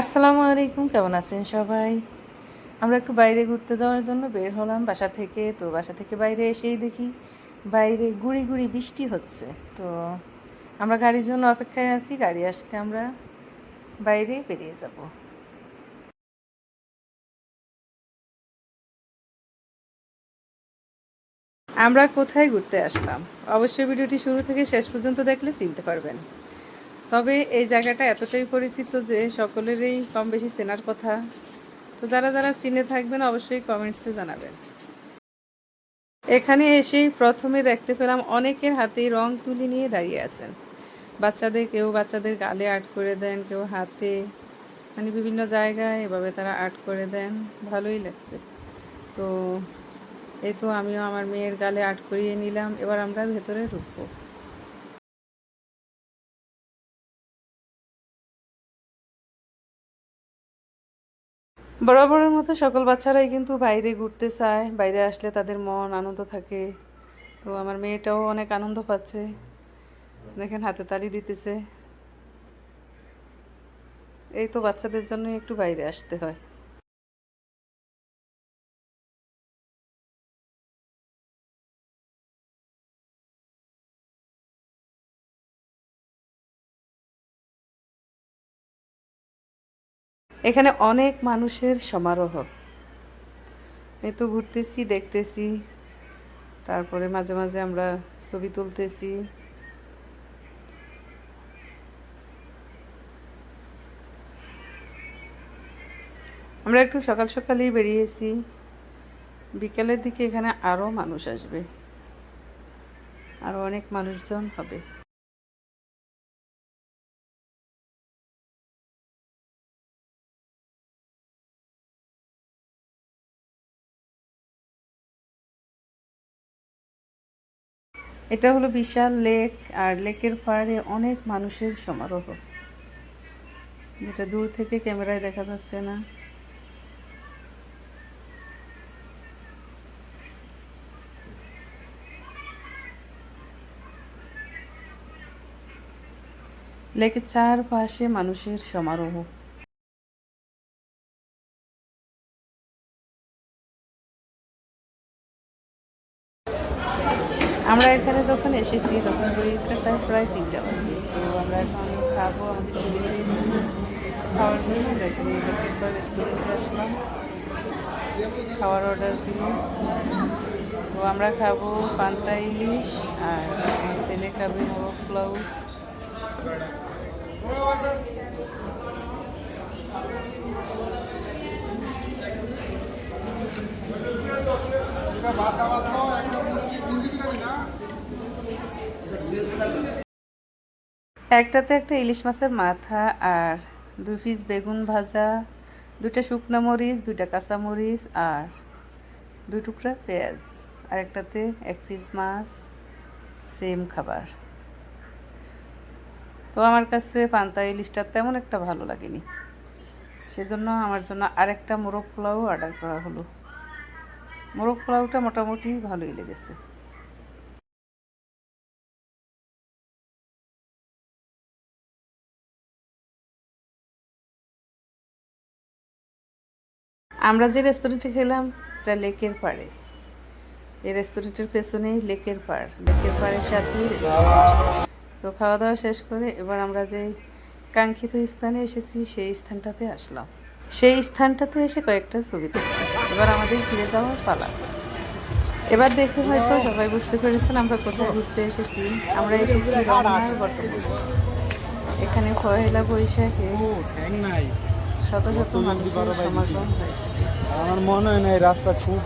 আসসালামু আলাইকুম, কেমন আছেন সবাই? আমরা একটু বাইরে ঘুরতে যাওয়ার জন্য বের হলাম বাসা থেকে, তো বাসা থেকে বাইরে এসেই দেখি বাইরে গুড়ি গুড়ি বৃষ্টি হচ্ছে। তো আমরা গাড়ির জন্য অপেক্ষায় আছি, গাড়ি আসলে আমরা বাইরে বেরিয়ে যাব। আমরা কোথায় ঘুরতে আসলাম? অবশ্যই ভিডিওটি শুরু থেকে শেষ পর্যন্ত দেখলে চিনতে পারবেন। তবে এই জায়গাটা এতটাই পরিচিত যে সকলেরই কম বেশি চেনার কথা। তো যারা যারা চিনে থাকবেন, অবশ্যই কমেন্টসে জানাবেন। এখানে এসেই প্রথমে দেখতে পেলাম অনেকের হাতেই রং তুলি নিয়ে দাঁড়িয়ে আছেন। বাচ্চাদের কেউ বাচ্চাদের গালে আর্ট করে দেন, কেউ হাতে। মানে বিভিন্ন জায়গায় এভাবে তারা আর্ট করে দেন। ভালোই লাগছে। তো এই তো আমিও আমার মেয়ের গালে আর্ট করিয়ে নিলাম। এবার আমরা ভেতরে ঢুকবো। বরাবরের মতো সকল বাচ্চারাই কিন্তু বাইরে ঘুরতে চায়, বাইরে আসলে তাদের মন আনন্দ থাকে। তো আমার মেয়েটাও অনেক আনন্দ পাচ্ছে। দেখেন হাতে তালি দিতেছে। এই তো বাচ্চাদের জন্যই একটু বাইরে আসতে হয়। এখানে অনেক মানুষের সমারোহ। এই তো ঘুরতেছি, দেখতেছি। তারপরে মাঝে মাঝে আমরা ছবি তুলতেছি। আমরা একটু সকাল সকালেই বেরিয়েছি। বিকেলের দিকে এখানে আরও মানুষ আসবে। আরও অনেক মানুষজন হবে। এটা হলো বিশাল লেক, আর লেকের পাড়ে অনেক মানুষের সমারোহ। যেটা দূর থেকে ক্যামেরায় দেখা যাচ্ছে না। লেকের চারপাশে মানুষের সমারোহ। আমরা এখানে যখন এসেছি, তখন ঘড়িটা প্রায় তিনটা বাজে। তো আমরা এখন খাব খাওয়ার জন্য। আসলাম খাওয়ার অর্ডার দিল তো আমরা খাব পান্তা ইলিশ আর ছেলে খাবে মোরগ পোলাও। একটাতে একটা ইলিশ মাছের মাথা আর দুই পিস বেগুন ভাজা, দুইটা শুকনো মরিচ, দুইটা কাঁচা মরিচ আর দুই টুকরা পেঁয়াজ। আর একটাতে এক পিস মাছ সেম খাবার। তো আমার কাছে পান্তা ইলিশটা তেমন একটা ভালো লাগেনি। সেজন্য আমার জন্য আরেকটা মোরগ পোলাও অর্ডার করা হলো। মোরগ পোলাওটা মোটামুটি ভালোই লেগেছে। আমরা যে রেস্টুরেন্টে খেলাম, এটা লেকের পাড়ে। এই রেস্টুরেন্টের পেছনেই লেকের পাড়। লেকের পাড়ের restaurant। তো খাওয়া দাওয়া শেষ করে এবার আমরা যে কাঙ্ক্ষিত স্থানে এসেছি, সেই স্থানটাতে আসলাম। সেই স্থানটাতে এসে কয়েকটা ছবি এবার আমাদের ফিরে যাওয়ার পালা। এবার দেখে হয়তো সবাই বুঝতে পেরেছেন আমরা কোথায় ঘুরতে এসেছি। আমরা এসেছি এখানে পয়লা বৈশাখে শত শত মানুষের সমাগম হয়। আমার মনে হয় না এই রাস্তা খুব